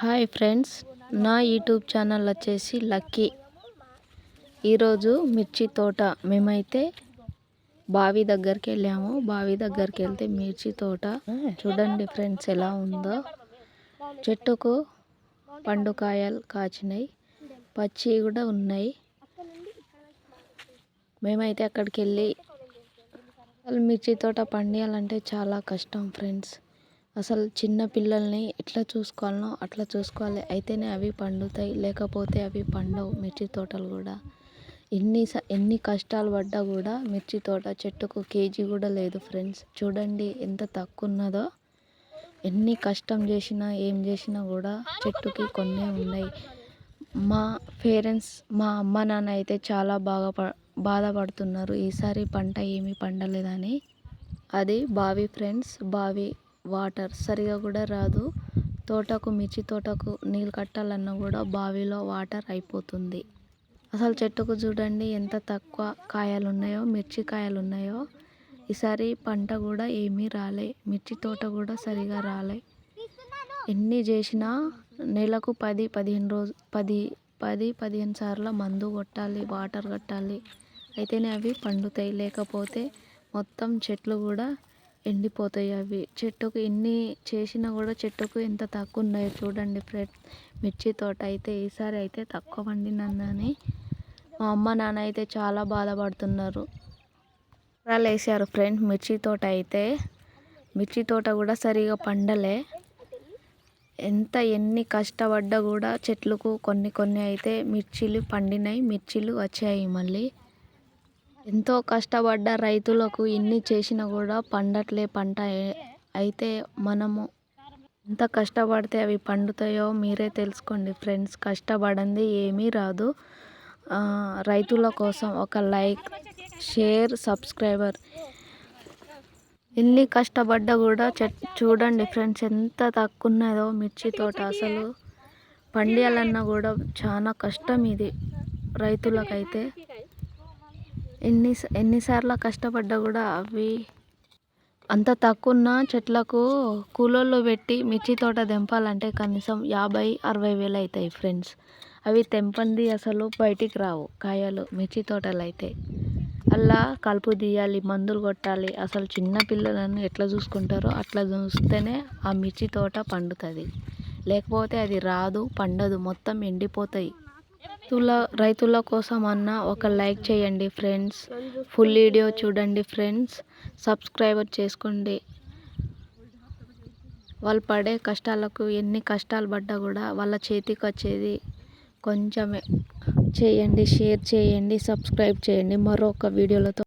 Hi friends నా YouTube channel వచ్చేసి Lucky. ఈరోజు మిర్చి తోట మేమైతే బావి దగ్గరికి వెళ్ళాము. బావి దగ్గరికి వెళ్తే మిర్చి తోట చూడండి ఫ్రెండ్స్ ఎలా ఉందో. చెట్టుకు పండుకాయలు కాచినాయి పచ్చి కూడా ఉన్నాయి. మేమైతే అక్కడికి వెళ్ళి మిర్చి తోట పండియాలంటే చాలా కష్టం ఫ్రెండ్స్. అసలు చిన్న పిల్లల్ని ఎట్లా చూసుకోవాలనో అట్లా చూసుకోవాలి. అయితేనే అవి పండుతాయి. లేకపోతే అవి పండవు మిర్చి తోటలు కూడా. ఎన్ని ఎన్ని కష్టాలు పడ్డా కూడా మిర్చి తోట చెట్టుకు కేజీ కూడా లేదు ఫ్రెండ్స్. చూడండి ఎంత తక్కువ ఉన్నదో ఎన్ని కష్టం చేసినా ఏం చేసినా కూడా చెట్టుకి కొన్ని ఉన్నాయి. మా పేరెంట్స్ మా అమ్మ నాన్న అయితే చాలా బాగా బాధపడుతున్నారు. ఈసారి పంట ఏమీ పండలేదని. అది బావి ఫ్రెండ్స్ బావి వాటర్ సరిగా కూడా రాదు. తోటకు మిర్చి తోటకు నీళ్ళు కట్టాలన్నా కూడా బావిలో వాటర్ అయిపోతుంది. అసలు చెట్టుకు చూడండి ఎంత తక్కువ కాయలు ఉన్నాయో మిర్చి కాయలు ఉన్నాయో ఈసారి పంట కూడా ఏమీ రాలే. మిర్చి తోట కూడా సరిగా రాలే. ఎన్ని చేసినా నెలకు పది పదిహేను రోజు పది పది పదిహేను సార్లు మందు కొట్టాలి వాటర్ కట్టాలి. అయితేనే అవి పండుతాయి. లేకపోతే మొత్తం చెట్లు కూడా ఎండిపోతాయి అవి. చెట్టుకు ఎన్ని చేసినా కూడా చెట్టుకు ఎంత తక్కువ ఉన్నాయో చూడండి ఫ్రెండ్. మిర్చి తోట అయితే ఈసారి అయితే తక్కువ పండినందని. మా అమ్మ నాన్న అయితే చాలా బాధపడుతున్నారు. విత్తనాలు వేసారు ఫ్రెండ్. మిర్చి తోట అయితే మిర్చి తోట కూడా సరిగా పండలే. ఎంత ఎన్ని కష్టపడ్డా కూడా చెట్లకు కొన్ని కొన్ని అయితే మిర్చీలు పండినాయి. మిర్చీలు వచ్చాయి మళ్ళీ. ఎంతో కష్టపడ్డ రైతులకు ఎన్ని చేసినా కూడా పండట్లే పంట. అయితే మనము ఎంత కష్టపడితే అవి పండుతాయో మీరే తెలుసుకోండి ఫ్రెండ్స్. కష్టపడింది ఏమీ రాదు. రైతుల కోసం ఒక లైక్ షేర్ సబ్స్క్రైబర్. ఎన్ని కష్టపడ్డా కూడా చూడండి ఫ్రెండ్స్ ఎంత తక్కువ ఉన్నదో మిర్చి తోట అసలు. పండియాలన్నా కూడా చాలా కష్టం ఇది రైతులకైతే. ఎన్ని ఎన్నిసార్లు కష్టపడ్డా కూడా అవి అంత తక్కువున్న చెట్లకు కూలోళ్ళు పెట్టి మిర్చి తోట తెంపాలంటే కనీసం యాభై అరవై వేలు అవుతాయి ఫ్రెండ్స్. అవి తెంపంది అసలు బయటికి రావు. కాయలు మిర్చి తోటలు అయితే. అలా కలుపు తీయాలి మందులు కొట్టాలి. అసలు చిన్న పిల్లలను ఎట్లా చూసుకుంటారో అట్లా చూస్తేనే ఆ మిర్చి తోట పండుతుంది. లేకపోతే అది రాదు పండదు. మొత్తం ఎండిపోతాయి. రైతుల రైతుల కోసం అన్న ఒక లైక్ చేయండి ఫ్రెండ్స్. ఫుల్ వీడియో చూడండి ఫ్రెండ్స్. సబ్స్క్రైబర్ చేసుకోండి. వాళ్ళు పడే కష్టాలకు ఎన్ని కష్టాలు పడ్డా కూడా వాళ్ళ చేతికి వచ్చేది కొంచెమే. చేయండి షేర్ చేయండి సబ్స్క్రైబ్ చేయండి. మరొక వీడియోలతో